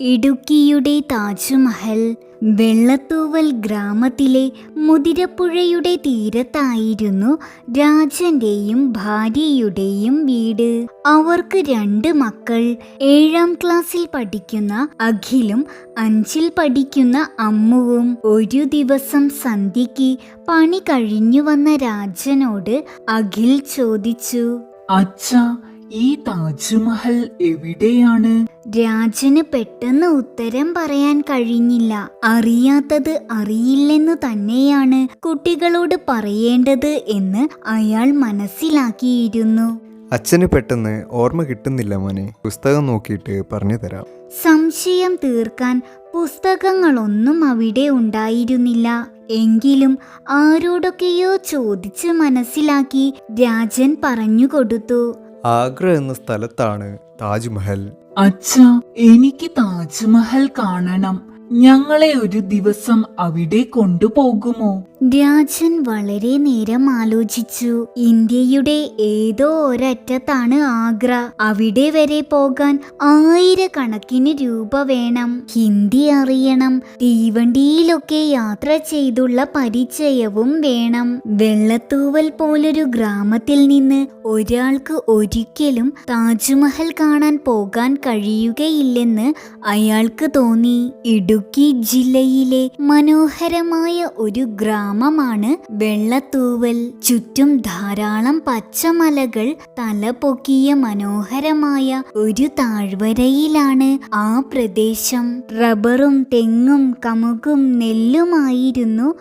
ഇടുക്കിയുടെ താജ്മഹൽ വെള്ളത്തൂവൽ ഗ്രാമത്തിലെ മുതിരപ്പുഴയുടെ തീരത്തായിരുന്നു രാജന്റെയും ഭാര്യയുടെയും വീട്. അവർക്ക് രണ്ട് മക്കൾ. ഏഴാം ക്ലാസ്സിൽ പഠിക്കുന്ന അഖിലും അഞ്ചിൽ പഠിക്കുന്ന അമ്മുവും ഒരു ദിവസം സന്ധ്യയ്ക്ക് പണി കഴിഞ്ഞു വന്ന രാജനോട് അഖിൽ ചോദിച്ചു അച്ഛ ഈ താജ്മഹൽ എവിടെയാണ്? രാജന് പെട്ടെന്ന് ഉത്തരം പറയാൻ കഴിഞ്ഞില്ല. അറിയാത്തത് അറിയില്ലെന്ന് തന്നെയാണ് കുട്ടികളോട് പറയേണ്ടത് എന്ന് അയാൾ മനസ്സിലാക്കിയിരുന്നു. അച്ഛന് പെട്ടെന്ന് ഓർമ്മ കിട്ടുന്നില്ല മോനെ. പുസ്തകം നോക്കിയിട്ട് പറഞ്ഞു തരാം. സംശയം തീർക്കാൻ പുസ്തകങ്ങളൊന്നും അവിടെ ഉണ്ടായിരുന്നില്ല. എങ്കിലും ആരോടൊക്കെയോ ചോദിച്ച് മനസ്സിലാക്കി രാജൻ പറഞ്ഞുകൊടുത്തു ആഗ്ര എന്ന സ്ഥലത്താണ് താജ്മഹൽ. അച്ഛ എനിക്ക് താജ്മഹൽ കാണണം. ഞങ്ങളെ ഒരു ദിവസം അവിടെ കൊണ്ടുപോകുമോ? രാജൻ വളരെ നേരം ആലോചിച്ചു. ഇന്ത്യയുടെ ഏതോ ഒരറ്റത്താണ് ആഗ്ര. അവിടെ വരെ പോകാൻ ആയിരക്കണക്കിന് രൂപ വേണം. ഹിന്ദി അറിയണം. തീവണ്ടിയിലൊക്കെ യാത്ര ചെയ്തുള്ള പരിചയവും വേണം. വെള്ളത്തൂവൽ പോലൊരു ഗ്രാമത്തിൽ നിന്ന് ഒരാൾക്ക് ഒരിക്കലും താജ്മഹൽ കാണാൻ പോകാൻ കഴിയുകയില്ലെന്ന് അയാൾക്ക് തോന്നി. ഇടുക്കി ജില്ലയിലെ മനോഹരമായ ഒരു ഗ്രാമമാണ് വെള്ളത്തൂവൽ. ചുറ്റും ധാരാളം പച്ചമലകൾ തലപൊക്കിയ മനോഹരമായ ഒരു താഴ്വരയിലാണ് ആ പ്രദേശം. റബ്ബറും തെങ്ങും കമുകും നെല്ലുമായിരുന്നു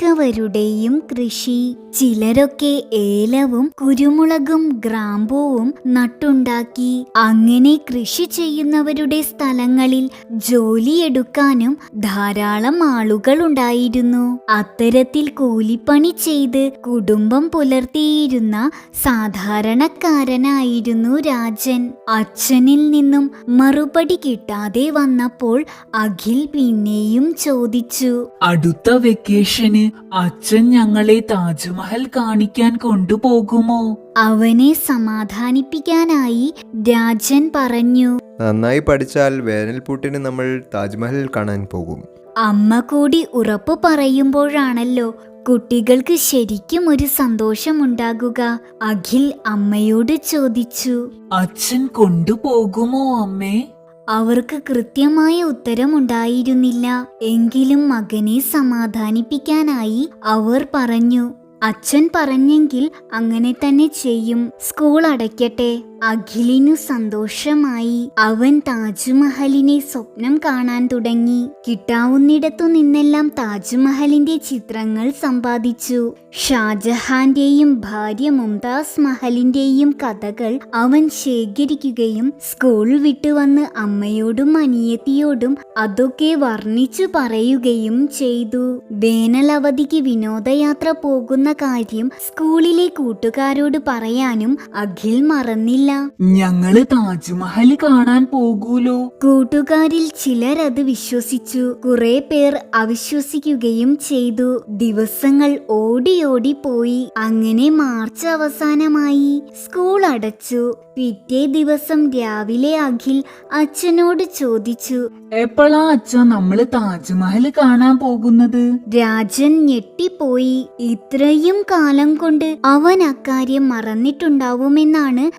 മിക്കവരുടെയും കൃഷി. ചിലരൊക്കെ ഏലവും കുരുമുളകും ഗ്രാമ്പൂവും നട്ടുണ്ടാക്കി. അങ്ങനെ കൃഷി ചെയ്യുന്നവരുടെ സ്ഥലങ്ങളിൽ ജോലിയെടുക്കാനും ധാരാളം ആളുകൾ ഉണ്ടായിരുന്നു അത്തരത്തിൽ കൂലിപ്പണി ചെയ്ത് കുടുംബം പുലർത്തിയിരുന്ന സാധാരണക്കാരനായിരുന്നു രാജൻ. അച്ഛനിൽ നിന്നും മറുപടി കിട്ടാതെ വന്നപ്പോൾ അഖിൽ പിന്നെയും ചോദിച്ചു അടുത്ത വെക്കേഷന് അച്ഛൻ ഞങ്ങളെ താജ്മഹൽ കാണിക്കാൻ കൊണ്ടുപോകുമോ? അവനെ സമാധാനിപ്പിക്കാനായി രാജൻ പറഞ്ഞു. നന്നായി പഠിച്ചാൽ വേനൽപൂട്ടിന് നമ്മൾ താജ്മഹൽ കാണാൻ പോകും. അമ്മ കൂടി ഉറപ്പു പറയുമ്പോഴാണല്ലോ കുട്ടികൾക്ക് ശരിക്കും ഒരു സന്തോഷമുണ്ടാകുക. അഖിൽ അമ്മയോട് ചോദിച്ചു. അച്ഛൻ കൊണ്ടുപോകുമോ അമ്മേ? അവർക്ക് കൃത്യമായ ഉത്തരമുണ്ടായിരുന്നില്ല. എങ്കിലും മകനെ സമാധാനിപ്പിക്കാനായി അവർ പറഞ്ഞു അച്ഛൻ പറഞ്ഞെങ്കിൽ അങ്ങനെ തന്നെ ചെയ്യും. സ്കൂൾ അടയ്ക്കട്ടെ. അഖിലിനു സന്തോഷമായി അവൻ താജ്മഹലിനെ സ്വപ്നം കാണാൻ തുടങ്ങി. കിട്ടാവുന്നിടത്തു നിന്നെല്ലാം താജ്മഹലിന്റെ ചിത്രങ്ങൾ സമ്പാദിച്ചു. ഷാജഹാന്റെയും ഭാര്യ മുംതാസ് മഹലിന്റെയും കഥകൾ അവൻ ശേഖരിക്കുകയും സ്കൂൾ വിട്ടുവന്ന് അമ്മയോടും അനിയത്തിയോടും അതൊക്കെ വർണിച്ചു പറയുകയും ചെയ്തു. വേനലവധിക്ക് വിനോദയാത്ര പോകുന്ന കാര്യം സ്കൂളിലെ കൂട്ടുകാരോട് പറയാനും അഖിൽ മറന്നില്ല. ഞങ്ങൾ താജ്മഹൽ കാണാൻ പോകൂലോ? കൂട്ടുകാരിൽ ചിലർ അത് വിശ്വസിച്ചു. കുറെ പേർ അവിശ്വസിക്കുകയും ചെയ്തു. ദിവസങ്ങൾ ഓടി ഓടി പോയി. അങ്ങനെ മാർച്ച് അവസാനമായി. സ്കൂൾ അടച്ചു. പിറ്റേ ദിവസം രാവിലെ അഖിൽ അച്ഛനോട് ചോദിച്ചു എപ്പോഴാ അച്ഛ നമ്മൾ താജ്മഹൽ കാണാൻ പോകുന്നത്? രാജൻ ഞെട്ടിപ്പോയി. ഇത്രയും കാലം കൊണ്ട് അവൻ അക്കാര്യം മറന്നിട്ടുണ്ടാവുമെന്നാണ്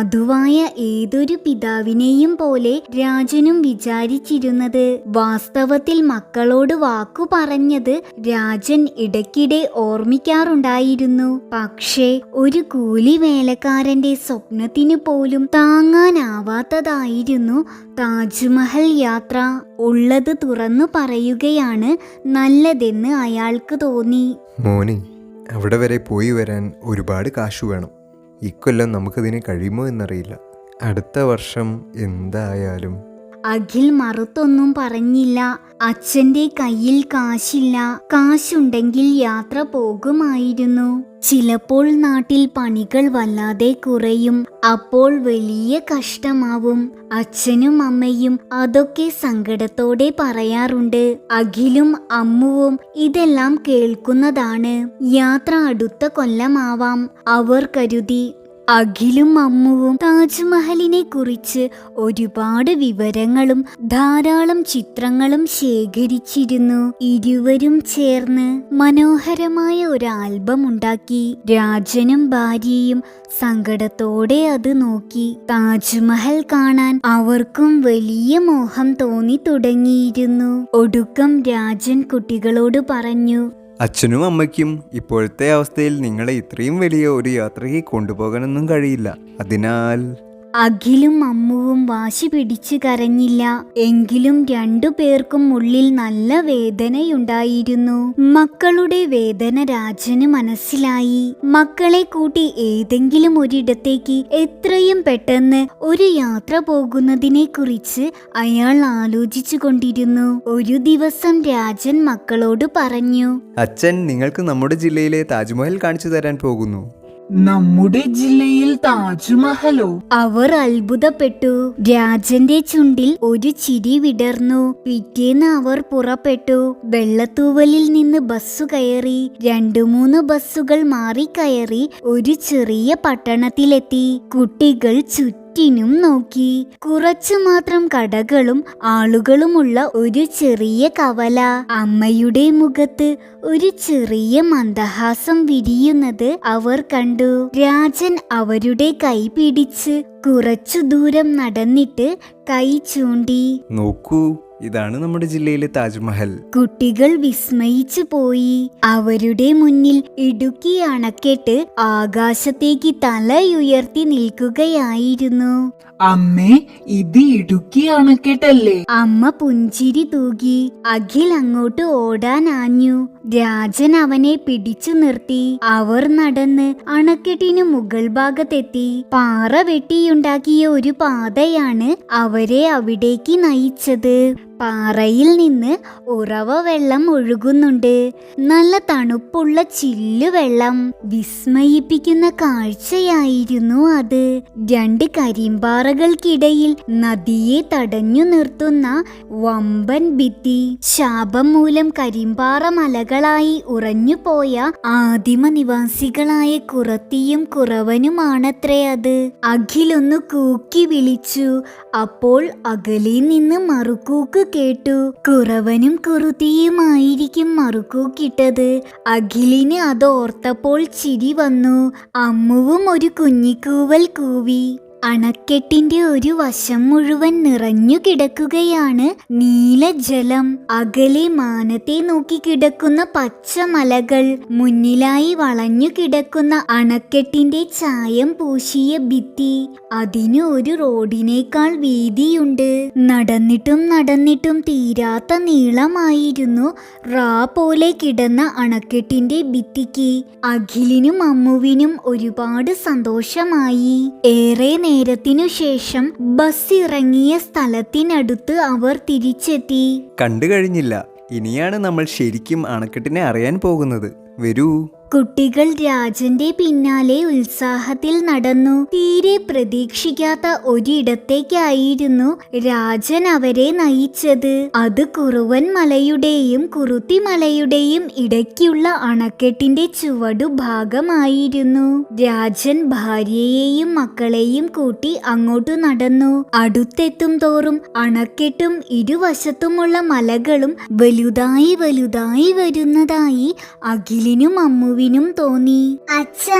സാധുവായ ഏതൊരു പിതാവിനെയും പോലെ രാജനും വിചാരിച്ചിരുന്നത്. വാസ്തവത്തിൽ മക്കളോട് വാക്കു പറഞ്ഞത് രാജൻ ഇടയ്ക്കിടെ ഓർമ്മിക്കാറുണ്ടായിരുന്നു. പക്ഷേ ഒരു കൂലി വേലക്കാരന്റെ സ്വപ്നത്തിനു പോലും താങ്ങാനാവാത്തതായിരുന്നു താജ്മഹൽ യാത്ര. ഉള്ളത് തുറന്നു പറയുകയാണ് നല്ലതെന്ന് അയാൾക്ക് തോന്നി. മോനെ അവിടെ വരെ പോയി വരാൻ ഒരുപാട് കാശു വേണം. ഇക്കൊല്ലം നമുക്കതിന് കഴിയുമോ എന്നറിയില്ല. അടുത്ത വർഷം എന്തായാലും അഖിൽ മറുത്തൊന്നും പറഞ്ഞില്ല. അച്ഛന്റെ കയ്യിൽ കാശില്ല. കാശുണ്ടെങ്കിൽ യാത്ര പോകുമായിരുന്നു. ചിലപ്പോൾ നാട്ടിൽ പണികൾ വല്ലാതെ കുറയും. അപ്പോൾ വലിയ കഷ്ടമാവും. അച്ഛനും അമ്മയും അതൊക്കെ സങ്കടത്തോടെ പറയാറുണ്ട്. അഖിലും അമ്മുവും ഇതെല്ലാം കേൾക്കുന്നതാണ്. യാത്ര അടുത്ത കൊല്ലമാവാം. അവർ കരുതി അഖിലും അമ്മുവും താജ്മഹലിനെ കുറിച്ച് ഒരുപാട് വിവരങ്ങളും ധാരാളം ചിത്രങ്ങളും ശേഖരിച്ചിരുന്നു. ഇരുവരും ചേർന്ന് മനോഹരമായ ഒരു ആൽബം ഉണ്ടാക്കി. രാജനും ഭാര്യയും സങ്കടത്തോടെ അത് നോക്കി. താജ്മഹൽ കാണാൻ അവർക്കും വലിയ മോഹം തോന്നി തുടങ്ങിയിരുന്നു. ഒടുക്കം രാജൻ കുട്ടികളോട് പറഞ്ഞു അച്ഛനും അമ്മയ്ക്കും ഇപ്പോഴത്തെ അവസ്ഥയിൽ നിങ്ങളെ ഇത്രയും വലിയ ഒരു യാത്രയ്ക്ക് കൊണ്ടുപോകാനൊന്നും കഴിയില്ല. അതിനാൽ അഖിലും അമ്മുവും വാശി പിടിച്ചു കരഞ്ഞില്ല. എങ്കിലും രണ്ടു പേർക്കും ഉള്ളിൽ നല്ല വേദനയുണ്ടായിരുന്നു. മക്കളുടെ വേദന രാജന് മനസ്സിലായി. മക്കളെ കൂട്ടി ഏതെങ്കിലും ഒരിടത്തേക്ക് എത്രയും പെട്ടെന്ന് ഒരു യാത്ര പോകുന്നതിനെ കുറിച്ച് അയാൾ ആലോചിച്ചു കൊണ്ടിരുന്നു. ഒരു ദിവസം രാജൻ മക്കളോട് പറഞ്ഞു അച്ഛൻ നിങ്ങൾക്ക് നമ്മുടെ ജില്ലയിലെ താജ്മഹൽ കാണിച്ചു തരാൻ പോകുന്നു. നമ്മുടെ ജില്ലയിൽ താജ്മഹലോ? അവർ അത്ഭുതപ്പെട്ടു. രാജന്റെ ചുണ്ടിൽ ഒരു ചിരി വിടർന്നു. പിറ്റേന്ന് അവർ പുറപ്പെട്ടു. വെള്ളത്തൂവലിൽ നിന്ന് ബസ് കയറി. രണ്ടു മൂന്ന് ബസ്സുകൾ മാറി കയറി ഒരു ചെറിയ പട്ടണത്തിലെത്തി. കുട്ടികൾ ചുറ്റിനും നോക്കി. കുറച്ചു മാത്രം കടകളും ആളുകളുമുള്ള ഒരു ചെറിയ കവല. അമ്മയുടെ മുഖത്ത് ഒരു ചെറിയ മന്ദഹാസം വിരിയുന്നത് അവർ കണ്ടു. രാജൻ അവരുടെ കൈ പിടിച്ച് കുറച്ചു ദൂരം നടന്നിട്ട് കൈ ചൂണ്ടി. നോക്കൂ ഇതാണ് നമ്മുടെ ജില്ലയിലെ താജ്മഹൽ. കുട്ടികൾ വിസ്മയിച്ചു പോയി. അവരുടെ മുന്നിൽ ഇടുക്കി അണക്കെട്ട് ആകാശത്തേക്ക് തലയുയർത്തി നിൽക്കുകയായിരുന്നു. അമ്മേ ഇത് ഇടുക്കി അണക്കെട്ടല്ലേ? അമ്മ പുഞ്ചിരി തൂകി അഖിൽ അങ്ങോട്ട് ഓടാനാഞ്ഞു ആഞ്ഞു. രാജൻ അവനെ പിടിച്ചു നിർത്തി. അവർ നടന്ന് അണക്കെട്ടിനു മുകൾ ഭാഗത്തെത്തി. പാറ വെട്ടിയുണ്ടാക്കിയ ഒരു പാതയാണ് അവരെ അവിടേക്ക് നയിച്ചത്. പാറയിൽ നിന്ന് ഉറവ വെള്ളം ഒഴുകുന്നുണ്ട്. നല്ല തണുപ്പുള്ള ചില്ലു വെള്ളം വിസ്മയിപ്പിക്കുന്ന കാഴ്ചയായിരുന്നു അത്. രണ്ട് കരിമ്പാറകൾക്കിടയിൽ നദിയെ തടഞ്ഞു നിർത്തുന്ന വമ്പൻ ഭിത്തി. ശാപം മൂലം കരിമ്പാറ മലകളായി ഉറഞ്ഞുപോയ ആദിമ നിവാസികളായ കുറത്തിയും കുറവനുമാണത്രേ അത്. അഖിലൊന്ന് കൂക്കി വിളിച്ചു. അപ്പോൾ അകലെ നിന്ന് മറുകൂക്ക് കേട്ടു. കുറവനും കുറുത്തിയുമായിരിക്കും മറുകൂക്കിട്ടത്. അഖിലിന് അതോർത്തപ്പോൾ ചിരി വന്നു. അമ്മുവും ഒരു കുഞ്ഞിക്കൂവൽ കൂവി. അണക്കെട്ടിന്റെ ഒരു വശം മുഴുവൻ നിറഞ്ഞു കിടക്കുകയാണ് നീലജലം. അകലെ മാനത്തെ നോക്കി കിടക്കുന്ന പച്ചമലകൾ മുന്നിലായി വളഞ്ഞു കിടക്കുന്ന അണക്കെട്ടിന്റെ ചായം പൂശിയ ഭിത്തി. അതിന് ഒരു റോഡിനേക്കാൾ വീതിയുണ്ട്. നടന്നിട്ടും നടന്നിട്ടും തീരാത്ത നീളമായിരുന്നു റാ പോലെ കിടന്ന അണക്കെട്ടിന്റെ ഭിത്തിക്ക്. അഖിലിനും അമ്മുവിനും ഒരുപാട് സന്തോഷമായി. ഏറെ നേരത്തിനു ശേഷം ബസ് ഇറങ്ങിയ സ്ഥലത്തിനടുത്ത് അവർ തിരിച്ചെത്തി. കണ്ടു കഴിഞ്ഞില്ല ഇനിയാണ് നമ്മൾ ശരിക്കും അണക്കെട്ടിനെ അറിയാൻ പോകുന്നത്. വരൂ. കുട്ടികൾ രാജന്റെ പിന്നാലെ ഉത്സാഹത്തിൽ നടന്നു. തീരെ പ്രതീക്ഷിക്കാത്ത ഒരിടത്തേക്കായിരുന്നു രാജൻ അവരെ നയിച്ചത്. അത് കുറുവൻ മലയുടെയും കുറുത്തി മലയുടെയും ഇടയ്ക്കുള്ള അണക്കെട്ടിന്റെ ചുവടു ഭാഗമായിരുന്നു. രാജൻ ഭാര്യയെയും മക്കളെയും കൂട്ടി അങ്ങോട്ടു നടന്നു. അടുത്തെത്തും തോറും അണക്കെട്ടും ഇരുവശത്തുമുള്ള മലകളും വലുതായി വലുതായി വരുന്നതായി അഖിലിനും അമ്മുവിനും തോന്നി. അച്ഛ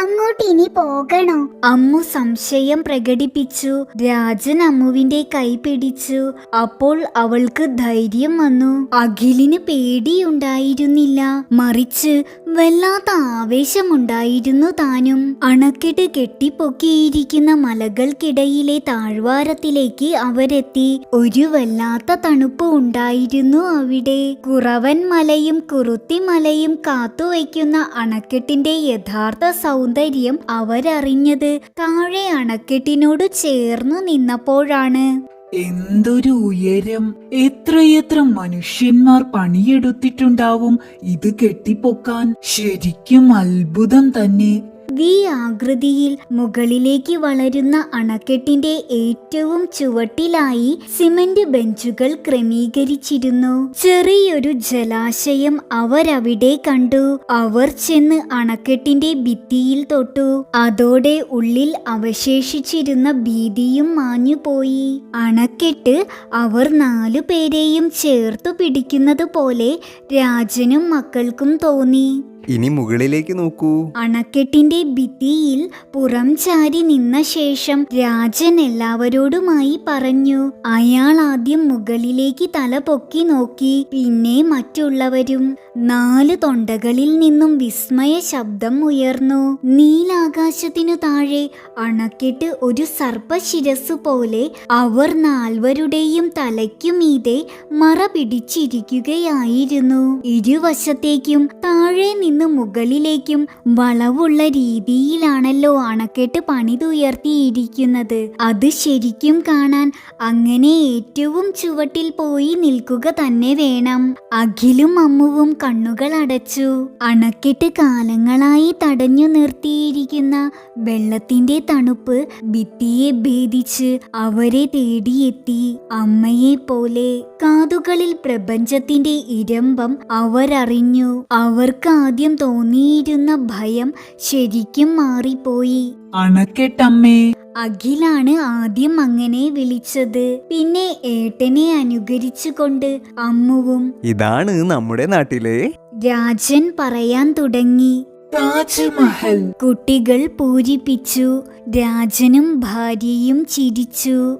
അങ്ങോട്ട് ഇനി പോകണോ? അമ്മു സംശയം പ്രകടിപ്പിച്ചു. രാജൻ അമ്മുവിന്റെ കൈ പിടിച്ചു. അപ്പോൾ അവൾക്ക് ധൈര്യം വന്നു. അഖിലിന് പേടിയുണ്ടായിരുന്നില്ല. മറിച്ച് വല്ലാത്ത ആവേശമുണ്ടായിരുന്നു താനും. അണക്കെട്ട് കെട്ടിപ്പൊക്കിയിരിക്കുന്ന മലകൾക്കിടയിലെ താഴ്വാരത്തിലേക്ക് അവരെത്തി. ഒരു വല്ലാത്ത തണുപ്പ് ഉണ്ടായിരുന്നു അവിടെ. കുറവൻ മലയും കുറുത്തി മലയും കാത്തുവയ്ക്കുന്ന അണക്കെട്ടിന്റെ യഥാർത്ഥ സൗന്ദര്യം അവരറിഞ്ഞത്. താഴെ അണക്കെട്ടിനോട് ചേർന്നു നിന്നപ്പോഴാണ്. എന്തൊരു ഉയരം. എത്രയെത്ര മനുഷ്യന്മാർ പണിയെടുത്തിട്ടുണ്ടാവും ഇത് കെട്ടിപ്പൊക്കാൻ. ശരിക്കും അത്ഭുതം തന്നെ. വി ആകൃതിയിൽ മുകളിലേക്ക് വളരുന്ന അണക്കെട്ടിന്റെ ഏറ്റവും ചുവട്ടിലായി സിമന്റ് ബെഞ്ചുകൾ ക്രമീകരിച്ചിരുന്നു. ചെറിയൊരു ജലാശയം അവരവിടെ കണ്ടു. അവർ ചെന്ന് അണക്കെട്ടിന്റെ ഭിത്തിയിൽ തൊട്ടു. അതോടെ ഉള്ളിൽ അവശേഷിച്ചിരുന്ന ഭീതിയും മാഞ്ഞുപോയി അണക്കെട്ട് അവർ നാലു പേരെയും ചേർത്തു പിടിക്കുന്നത് പോലെ രാജനും മക്കൾക്കും തോന്നി. ഇനി മുകളിലേക്ക് നോക്കൂ. അണക്കെട്ടിന്റെ ഭിത്തിയിൽ പുറം ചാരി നിന്ന ശേഷം രാജൻ എല്ലാവരോടുമായി പറഞ്ഞു അയാൾ ആദ്യം മുകളിലേക്ക് തല പൊക്കി നോക്കി പിന്നെ മറ്റുള്ളവരും. നാല് തൊണ്ടകളിൽ നിന്നും വിസ്മയ ശബ്ദം ഉയർന്നു. നീലാകാശത്തിനു താഴെ അണക്കെട്ട് ഒരു സർപ്പശിരസ് പോലെ അവർ നാൽവരുടെയും തലയ്ക്കുമീതെ മറ പിടിച്ചിരിക്കുകയായിരുന്നു ഇരുവശത്തേക്കും താഴെ നിന്ന് മുകളിലേക്കും വളവുള്ള രീതിയിലാണല്ലോ അണക്കെട്ട് പണിതുയർത്തിയിരിക്കുന്നത് അത് ശരിക്കും കാണാൻ അങ്ങനെ ഏറ്റവും ചുവട്ടിൽ പോയി നിൽക്കുക തന്നെ വേണം. അഖിലും അമ്മുവും കണ്ണുകൾ അടച്ചു. അണക്കെട്ട് കാലങ്ങളായി തടഞ്ഞു നിർത്തിയിരിക്കുന്ന വെള്ളത്തിന്റെ തണുപ്പ് ഭിത്തിയെ ഭേദിച്ച് അവരെ തേടിയെത്തി. അമ്മയെ പോലെ കാതുകളിൽ പ്രപഞ്ചത്തിന്റെ ഇരമ്പം അവരറിഞ്ഞു. അവർക്ക് ആദ്യം തോന്നിയിരുന്ന ഭയം ശരിക്കും മാറിപ്പോയി. അണക്കെട്ടമ്മേ. അഖിലാണ് ആദ്യം അങ്ങനെ വിളിച്ചത്. പിന്നെ ഏട്ടനെ അനുകരിച്ചുകൊണ്ട് അമ്മുവും ഇതാണ് നമ്മുടെ നാട്ടിലെ രാജൻ പറയാൻ തുടങ്ങി. താജ്മഹൽ. കുട്ടികൾ പൂരിപ്പിച്ചു. രാജനും ഭാര്യയും ചിരിച്ചു.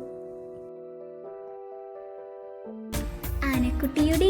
ആനക്കുട്ടിയുടെ